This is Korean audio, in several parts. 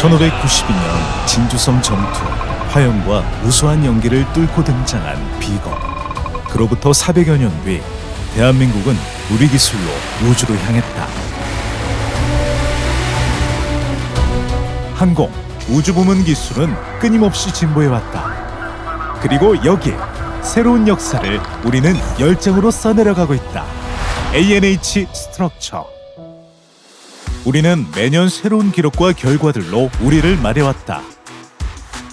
1592년 진주성 정투 화영과 우수한 연기를 뚫고 등장한 비거 그로부터 400여 년 뒤 대한민국은 우리 기술로 우주로 향했다. 항공, 우주 부문 기술은 끊임없이 진보해왔다. 그리고 여기에 새로운 역사를 우리는 열정으로 써내려가고 있다. ANH 스트럭처 우리는 매년 새로운 기록과 결과들로 우리를 말해왔다.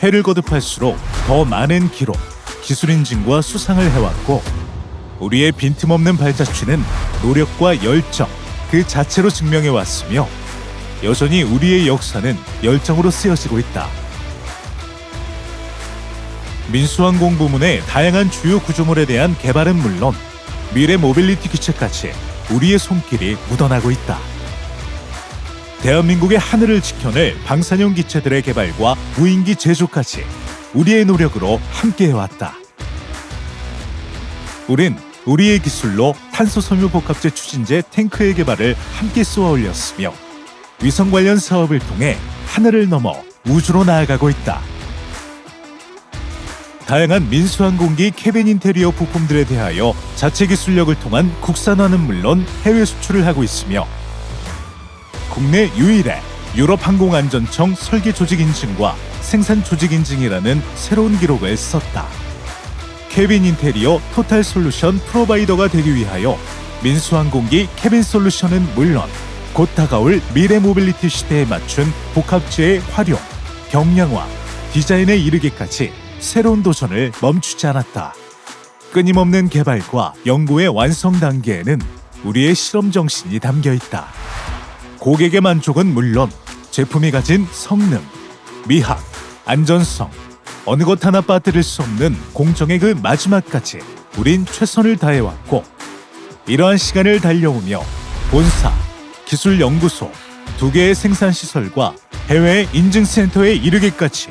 해를 거듭할수록 더 많은 기록, 기술 인증과 수상을 해왔고 우리의 빈틈없는 발자취는 노력과 열정 그 자체로 증명해 왔으며 여전히 우리의 역사는 열정으로 쓰여지고 있다. 민수항공 부문의 다양한 주요 구조물에 대한 개발은 물론 미래 모빌리티 기체까지 우리의 손길이 묻어나고 있다. 대한민국의 하늘을 지켜낼 방사형 기체들의 개발과 무인기 제조까지 우리의 노력으로 함께해왔다. 우린 우리의 기술로 탄소 섬유 복합재 추진제 탱크의 개발을 함께 쏘아 올렸으며 위성 관련 사업을 통해 하늘을 넘어 우주로 나아가고 있다. 다양한 민수항공기 캐빈 인테리어 부품들에 대하여 자체 기술력을 통한 국산화는 물론 해외 수출을 하고 있으며 국내 유일의 유럽 항공안전청 설계 조직 인증과 생산 조직 인증이라는 새로운 기록을 썼다. 캐빈 인테리어 토탈 솔루션 프로바이더가 되기 위하여 민수항공기 캐빈 솔루션은 물론 곧 다가올 미래 모빌리티 시대에 맞춘 복합재의 활용, 경량화, 디자인에 이르기까지 새로운 도전을 멈추지 않았다. 끊임없는 개발과 연구의 완성 단계에는 우리의 실험 정신이 담겨 있다. 고객의 만족은 물론 제품이 가진 성능, 미학, 안전성, 어느 것 하나 빠뜨릴 수 없는 공정의 그 마지막까지 우린 최선을 다해왔고 이러한 시간을 달려오며 본사, 기술연구소, 두 개의 생산시설과 해외 인증센터에 이르기까지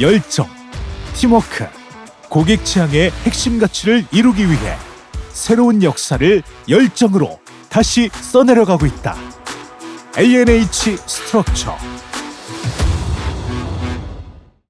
열정, 팀워크, 고객 취향의 핵심 가치를 이루기 위해 새로운 역사를 열정으로 다시 써내려가고 있다. ANH 스트럭처